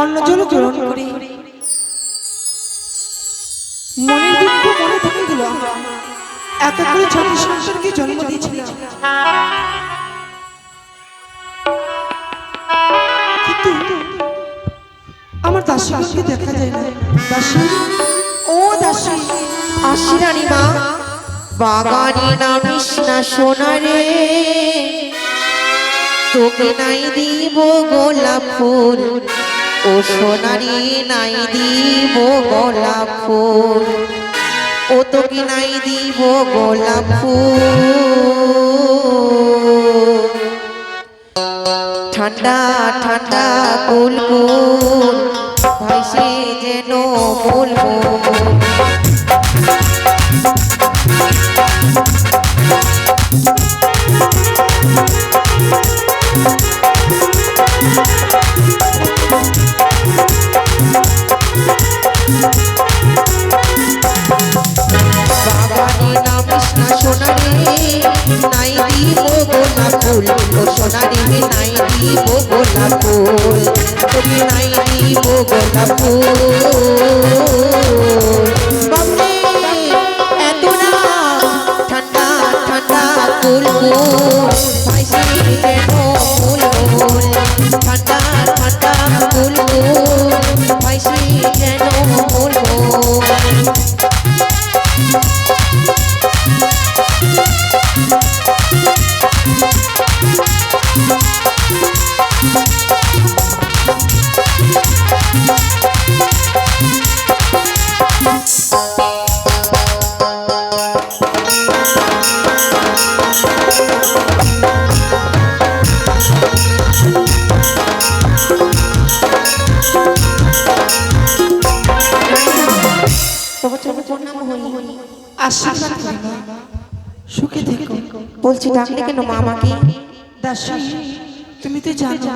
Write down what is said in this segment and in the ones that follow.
অন্ন জল গ্রহণ করে। মনের দুঃখ মনে থেকে গেল এক করে ছোট সন্তানকে জন্ম দিয়েছিলাম। কিন্তু আমার দাসীকে দেখা যায় না। দাসী? ও দাসী, আসি রানীমা বাগানে নামিস না সোনারে। তোকে নাই দিব গোলাপ ফুল। ও সোনারি নাই দিব গোলাপ ফুল ও তোকে নাই দিব গোলাপ ফুল ঠান্ডা ঠান্ডা কুল কুল ভাইসে যেন বুলবুল ফুল ও সোনারে নাই দিব গোলাপ ফুল তোকে নাই দিব ফুল ঠান্ডা ঠান্ডা ফুল কুল সুখে থেকো। বলছি ডাকলে কেন মা আমাকে? দাসী তুমি তো জানো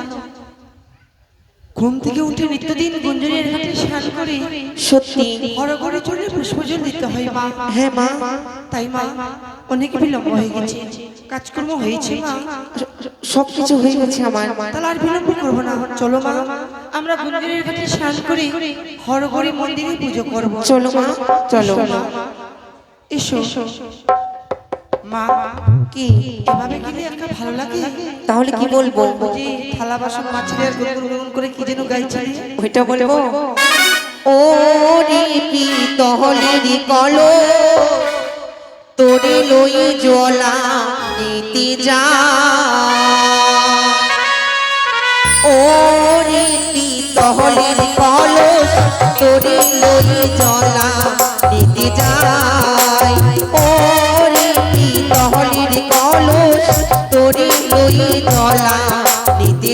ঘুম থেকে উঠে নিত্যদিন গুঞ্জনের ঘাটে স্নান করে সত্যি। ঘরে ঘরে চলে পুষ্পজল দিতে হয় মা। হ্যাঁ মা। তাই মা অনেক বিলম্ব হয়ে গেছে। কাজকর্ম হয়েছে মা। সব কিছু হয়ে গেছে আমার। তাহলে আর বিলম্ব করব না। চলো মা আমরা গুঞ্জনের ঘাটে স্নান করে হর ঘরে মন্দিরে পুজো করব। চলো মা চলো। মা। এসো। মা কি? এভাবে গেলে একটা ভালো লাগে? তাহলে কি বলব? যে থালা বাসন মাছের গুনগুন করে কি যেন গাইছে ওইটা বলব? ও রে পি তহলেরি কলো তোরে লই জলা নিতে যা। ও রে পি তহলেরি কলো তোরে লই জলা নিতে যাই তোরে লই জলা নিতে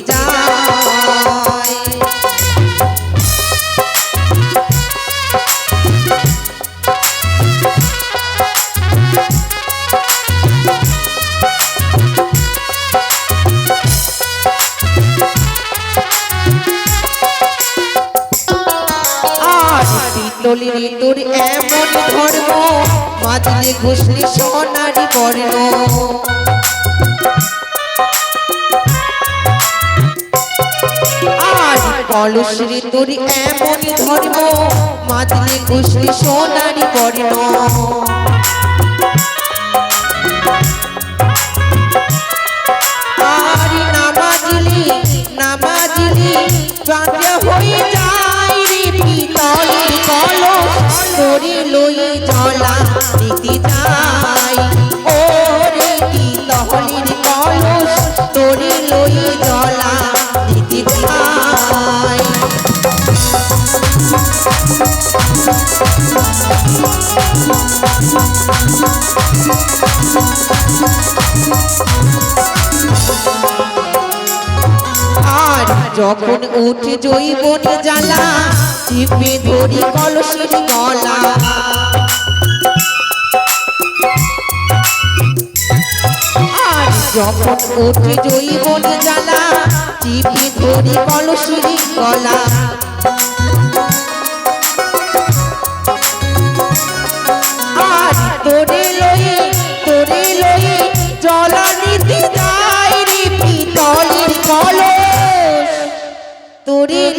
আর পিতলের তোর এমন ধর্ম মাঝলে ঘুষলে সোনারি বর্ণ। আর কলসরে তোর এমন ধর্ম মাঝলে ঘুষলে সোনারি আর নামাজলি নামাজলি গাঁজা যখন উঠে জৈবনে জ্বালা, টিপে ধরি কলসের গলা আর যখন উঠে জৈবনে জ্বালা, টিপে ধরি কলসের গলা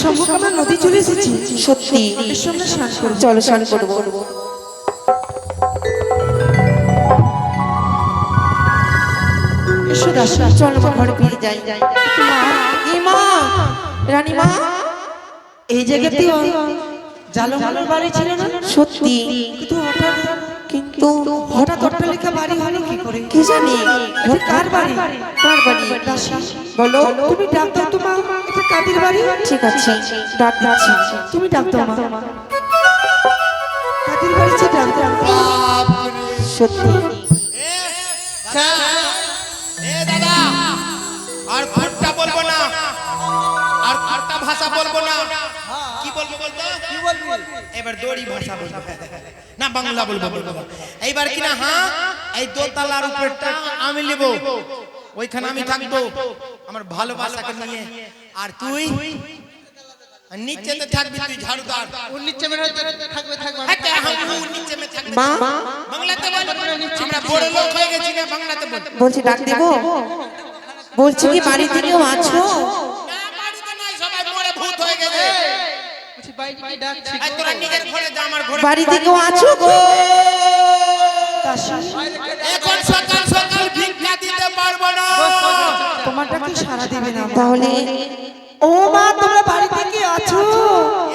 সম্মুখ আমরা নদী চলে এসেছি। সত্যি চলো স্নান করব। চল ঘরে ফিরে যাই। কি মা রানী মা এই জায়গাতেও বাড়ি ছিল না? সত্যি। কিন্তু হঠাৎ কিন্তু হঠাৎ অট্টালিকা বাড়ি হলো কি করে? কি জানি? এটা কার বাড়ি? কার বাড়ি? বলো তুমি ডাক দাও তো মা। এটা কাদের বাড়ি? ঠিক আছে। ডাক দিচ্ছি তুমি ডাক দাও মা। কাদের বাড়ি সে ডাক দাও সত্যি। এ দাদা আর খুঁটটা বলব না। আর আরটা ভাষা বলব না। কি বলব বলতো? কি বলবি? এবার দড়ি ভাষা বলব। না বাংলা বলব বলব এইবার কি না হ্যাঁ? এই দোতলার উপরটা আমি নেব। ওইখানে আমি থাকব। আমার ভালোবাসাকে নিয়ে। আর তুই? নিচেতে থাকবি তুই ঝাড়ুদার নিচে মেরে থাকবে থাকবে কে হাম নিচে মে থাকবে। মা? বাংলাতে বল। আমরা বড় লোক হয়ে গেছি না বাংলাতে বল। বলছি ডাক দেবো? বলছি কি বাড়িতে কেউ আছো? না বাড়িতে নাই সবাই মরে ভূত হয়ে গেছে। বলছি বাইরে কি ডাকছি এই তোরা নিজের ঘরে যা আমার ঘরে বাড়িতে কেউ আছো গো। এখন সকাল সকাল ভিক্ষা দিতে পারব না। তোমারটা কি সারা দেবে না? তাহলে ও মা তোমরা বাড়িতে কি আছো।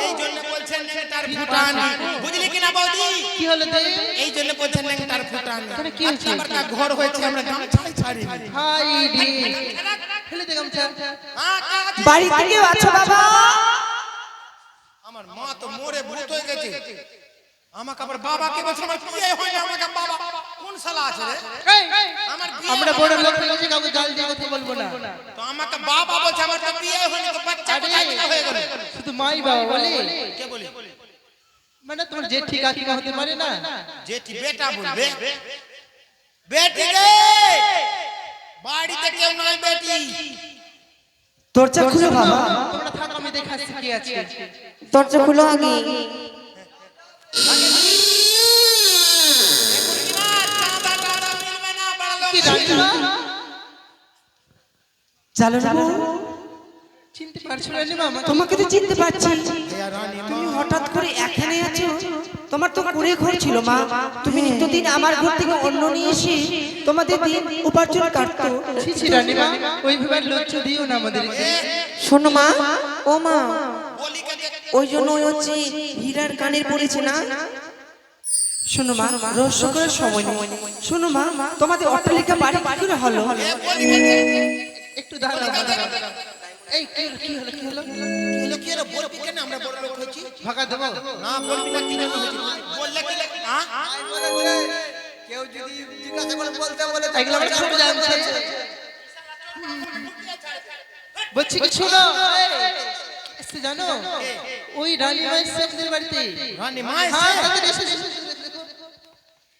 এই জন্য বলছেন নেংটার ফুটান। বুঝলি কিনা বৌদি? কি হলো দে এই জন্য বলছেন নেংটার ফুটান। কি হয়েছে? বারকা ঘর হয়েছে আমরা গামছাই ছাড়ি হাই রে। ফেলে দে গামছা বাড়িতে কেউ আছো বাবা আমার মা তো মরে ভূত হয়ে গেছে। আমাকে আবার বাবাকে বলছে আমার বিয়ে হয় না আমাকে বাবা কোন শালা আছে রে? আমার আমরা বড় লোক হয়ে গেছি কাউকে গাল দিয়ে কথা বলব না। তো আমাকে বাবা বলছে আমার তো বিয়ে হয়নি তো বাচ্চা কোথায় হয়ে গেল? শুধু মাই বাবা বলে। কে বলি? মানে তোমার যে ঠিক আছে হতে পারে না? জেঠি বেটা বলবে। বেটি রে! বাড়িতে কেউ নাই বেটি। দরজা খুলে বাবা। তোমরা থাকো আমি দেখাচ্ছি কি আছে। দরজা খুলো আগে। চিনতে পারছ তোমাকে তো চিনতে পারছি তুমি হঠাৎ করে এখানে আছো তোমার তো কুড়ে ঘর ছিল মা তুমি নিত্যদিন আমার ঘর থেকে অন্য নিয়ে এসে তোমাদের দিন উপার্জন কাটতো ওইভাবে লজ্জ দিও না আমাদেরকে শোনো মা ও মা ওই জন্য ওই হচ্ছে হীরার কানের পড়েছে না শোনো মা রহস্য করার সময় নেই। শোনো মা তোমাদের অট্টালিকা বাড়ি কি করে হলো? একটু দাঁড়াও। এই কি হলো কি হলো কি হলো? কি এলো বলবি কেন আমরা বড় লোক হয়েছি? ভাগা দেবো। না বলবি না কি জন্য হয়েছি বললে কি লাগে হ্যাঁ এগুলো আমরা ছোট জানছে বলছি কি শোনো? জানো? ওই রানী মায়ের বাড়িতে। রানী মা হ্যাঁ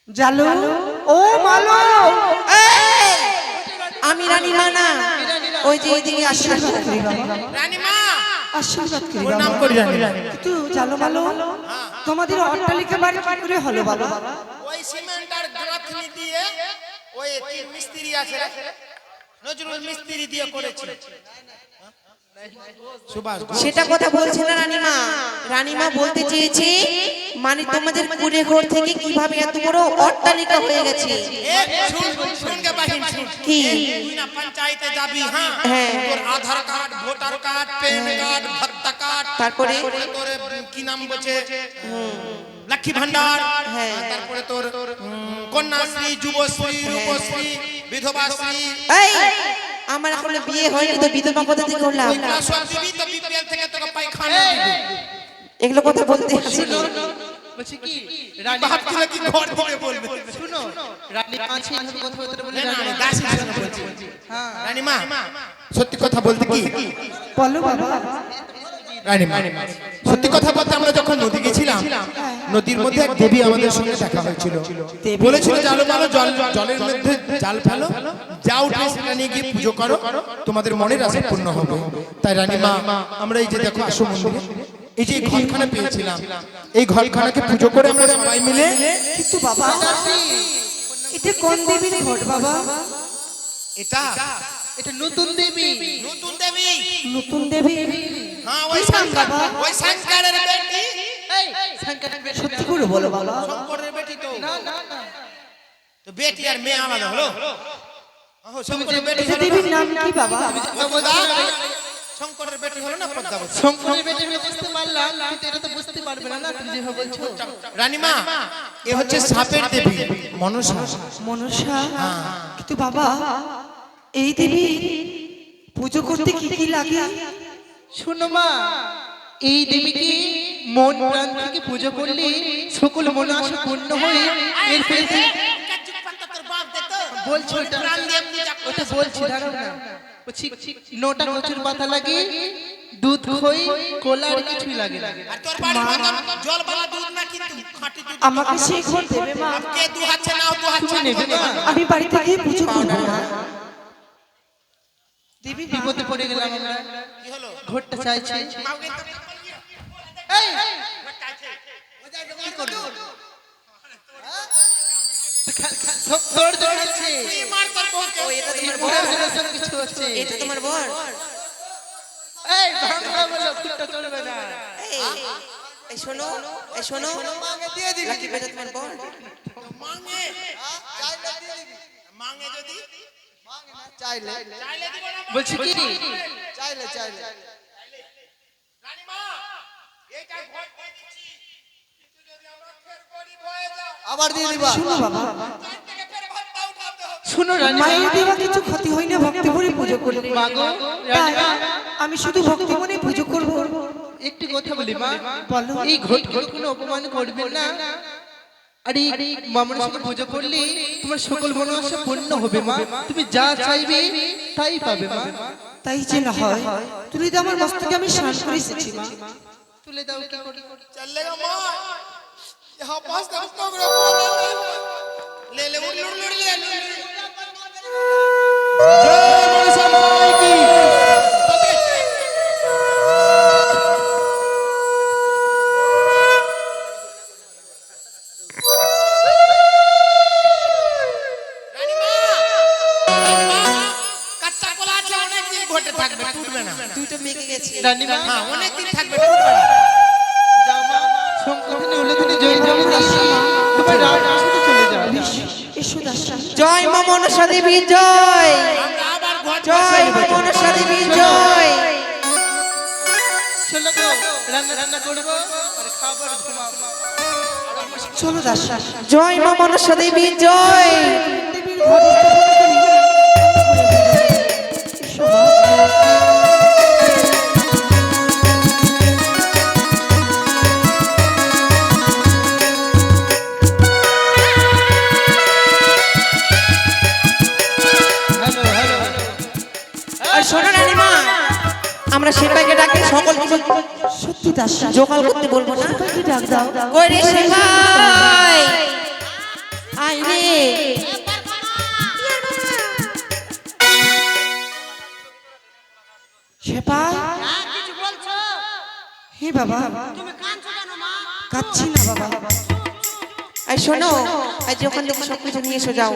জালো? ও মালো। আমি রানী রানা ওই যে ওইদিকে আশীর্বাদ করি রানী মা। আশীর্বাদ করি নাম করি রানী। কিন্তু জালো মালো তোমাদের অট্টালিকা বাড়ি কি করে হলো বাবা? ওই সিমেন্ট আর গাঁথনি দিয়ে ওই মিস্ত্রি আছে নজরুল মিস্ত্রি দিয়ে করেছে। সুভাষ সেটা কথা বলছে না রানীমা রানীমা বলতে চেয়েছে মানে তোমাদের কুড়ে ঘর থেকে কীভাবে এত বড় অট্টালিকা হয়ে গেছে। কি? না পঞ্চায়েতে যাবি, হ্যাঁ? হ্যাঁ। তোর Aadhaar card, voter card, PAN card, ভত্তা কার্ড, তারপরে? তোর কি নাম বলছে লক্ষ্মী ভান্ডার হ্যাঁ। তারপরে তোর কন্যাশ্রী যুবশ্রী রূপশ্রী বিধবাশ্রী এই আমার এখন বিয়ে হয়নি তো বিধবা কোথা থেকে হলাম ওইগুলা সব দিবি তো বিপিএল থেকে তোকে পায়খানা দিবে। এগুলো কথা বলতে আসিনি। বলছি কি? রানী ভাবছিলে কি ঘর থেকে বলবে। শুনো রানী কথা বলতে বলে না, না, বলছি। হ্যাঁ। রানী মা সত্যি কথা বলতে কি? বলো বাবা রানীমা সত্যি কথা বলতে আমরা যখন নদী গেছিলাম নদীর মধ্যে এক দেবী আমাদের সঙ্গে দেখা হয়েছিল। বলেছিল জালো মালো জল জলের মধ্যে জাল ফেলো যা উঠে সেটা নিয়ে গিয়ে পুজো করো তোমাদের মনের আশা পূর্ণ হবে। তাই রানীমা আমরা এই যে দেখো আসো মন্দিরে এই যে ঘরখানা পেয়েছিলাম। এই ঘরখানাকে পুজো করে আমরা সবাই মিলে কিন্তু বাবা এটা কোন দেবীর ঘট বাবা? এটা এটা নতুন দেবী। নতুন দেবী। নতুন দেবী? হ্যাঁ ওই শঙ্কর ওই শঙ্করের বেটি। এই শঙ্করের বেটি সত্যি করে বলো বাবা। শঙ্করের বেটি তো। না না না। তো বেটি আর মেয়ে আলাদা হলো? ওহো, শঙ্করের বেটি দেবীর নাম কি বাবা? না বলছি না, শঙ্করের বেটি হলো না পদ্মাবতী শঙ্করের বেটি আমি বুঝতে পারলাম কিন্তু এটা তো বুঝতে পারবে না না তুমি যেভাবে বলছো। রানীমা এ হচ্ছে সাপের দেবী মনসা। মনসা? কিন্তু বাবা এই দেবী পুজো করতে কি কি লাগে? শোনো মা এই দেবীকে মন প্রাণ থেকে পুজো করলে সকল মন আশা পূর্ণ হয়ে এর বলছি ওটা। ওটা বলছি দাঁড়াও না। বলছি নোটা কচুর পাতা লাগে দুধ খই কোলা আর কিছুই লাগে না। আর বাড়ি জল বালা দুধ না কিন্তু খাঁটি দুধ আমাকে সেই ঘর দেবে মা। কে দু হাতে নাও দু হাত নেবে আমি বাড়িতে গিয়ে পুজো করব। না দেবী। বিপদে পড়ে গেলাম আমরা। কি হলো? ঘরটা চাইছি। মাউকে তো এই! সব তোর জন্য হচ্ছে মার তোর বউকে ও এটা তোমার বর। সব কিছু এটা তোমার বর। এই বাংলা বলো ফুটটা চলবে না। এই, এই শোনো এই শোনো। লাকি বেটা তোমার বর। মাঙ্গে দিব কিন্তু যদি আমরা ফের গরিব যাও। আবার দিয়ে দিবা। শোনো বাবা। তার থেকে ফের ভাতটা উঠাতে হবে। শুনো মায়ের দেওয়া কিছু ক্ষতি হয় না ভক্তি ভরে পুজো করলে। আমি শুধু ভক্তি মনে পুজো করব। একটি কথা বলি মা। বলো। এই ঘটগুলো কোনো অপমান করবেন না। আর এই মামনের সঙ্গে পুজো করলে তোমার সকল মনোবাসা পূর্ণ হবে মা তুমি যা চাইবে তাই পাবে মা তাই যে না হয় তুই তো আমার মস্তকে আমি শান্ত করে এসেছি মা তুলে দাও কি করে चलेगा मां यहाँ पास तक तो ग्रो ले ले उड़ उड़ उड़ ले ले जय मनसा ঘটে থাকবে টুটবে না। দুইটা মেঘে গেছে। রানীমা হ্যাঁ অনেক দিন থাকবে টুটবে না। জয় জয় দাসী তোমার রাজ্যের সাথে চলে যাও। এসো দাসা জয় মা মনসা দেবী জয়। আমরা আবার ঘর জয় মা মনসা দেবী জয়। চলো গো রান্না রান্না করব আর খাবার ঘুমাবো চলো দাসা জয় মা মনসা দেবী জয়। আমরা সেপাইকে ডাকে সকল কিছু সত্যি দাসা জোগাড় করতে বলব না। ডাক দাও? কই সেপাই? আই রে। শেপা হে বাবা। কাচ্ছি না বাবা। আই শোনো আজ থেকে সব কিছু নিয়ে এসো যাও।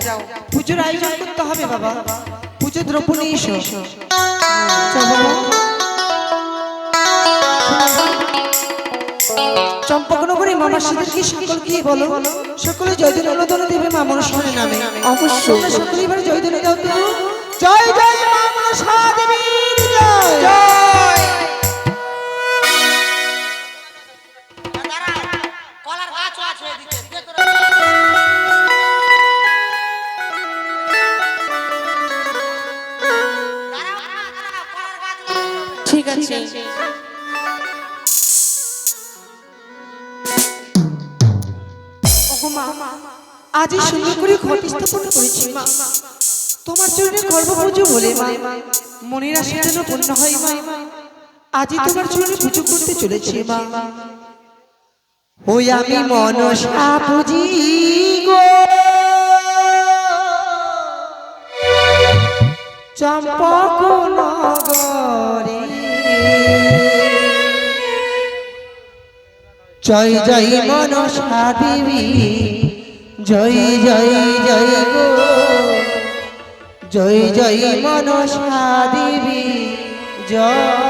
পুজোর আয়োজন করতে হবে বাবা। পুজো দ্রব্য নিয়ে এসো। চম্পকনগরে মামার সাথে সকলকে বলো? সকলে জয়দিন অনুদান দেবে মা মনসার নামে। অবশ্যই। সকলে এবার জয়দিন দাও তো জয় জয় মা মনসা দেবীর জয়। জয়। ঠিক আছে। ওগো মা আজ এই সুন্দর করে ঘট স্থাপন করেছি মা। তোমার চরণে গর্ব পুজো বলে মা। মনের আশা যেন পূর্ণ হয় মা। আজই তোমার চরণে পুজো করতে চলেছি মা। ওই আমি মনসা পুজি গো। চম্পক নগরে। জয় জয় মনসা দেবী জয় জয় জয় গো। জয় জয় মনসা দেবী জয়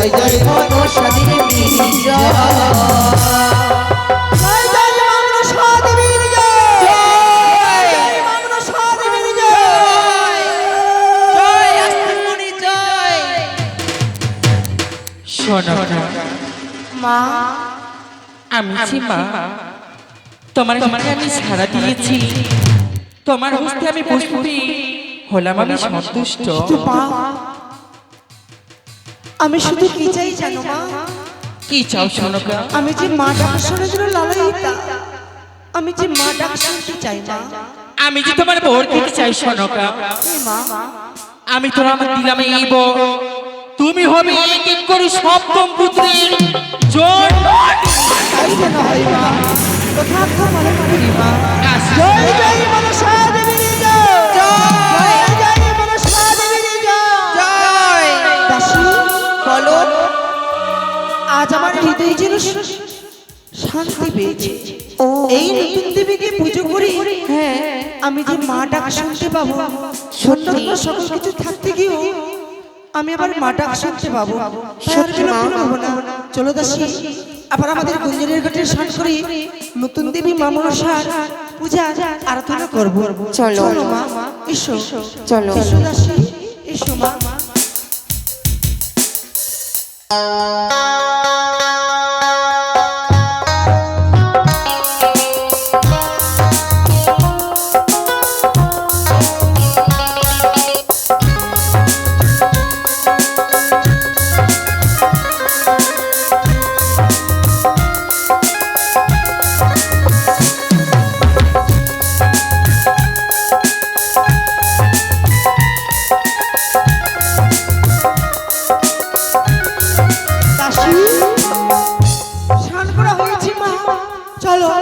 জয় জয় মনসা দেবী জয়। মা আমি যে মা তোমার তোমাকে আমি সারা দিয়েছি। তোমার হস্তে আমি পুষ্পি হলাম আমি সন্তুষ্ট। আমি শুধু কি চাই জানো মা? কি চাও শোনকা আমি যে মা ডাক শোনার জন্য লালাইতা আমি যে মা ডাক শুনতে চাই মা। আমি যে তোমার বোর দিতে চাই মা। আমি তোর আমার দিলাম এই বর তুমি হবে এক এক করে সপ্তম পুত্রের জন্য তাই যেন হয় মা। তথার্থ মনে করি মা। জয় জয় মনসা আজ আমার হৃদয় যেন শান্তি পেয়েছে। এই নতুন দেবীকে পুজো করি হ্যাঁ। আমি যে মা ডাক শুনতে পাবো সকল কিছু থাকতে গিয়েও আমি আবার মা ডাক শুনতে পাবো। সত্যি না। চলো দাসী আবার আমাদের গুঞ্জনের ঘাটে স্নান করে নতুন দেবী মা মনসার পূজা আরাধনা করব। চলো। মা এসো। চলো। এসো দাসী এসো মা। Música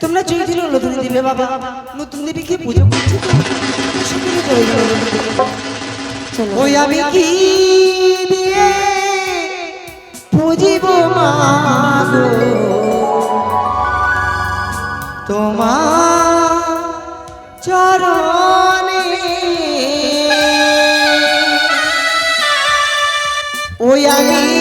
তোমরা দিল নতুন দিবে বাবা নতুন দেবীকে পুজো করছি ওই আমি কি দিয়ে পুজিব মাগো তোমার চরণে। ওই আমি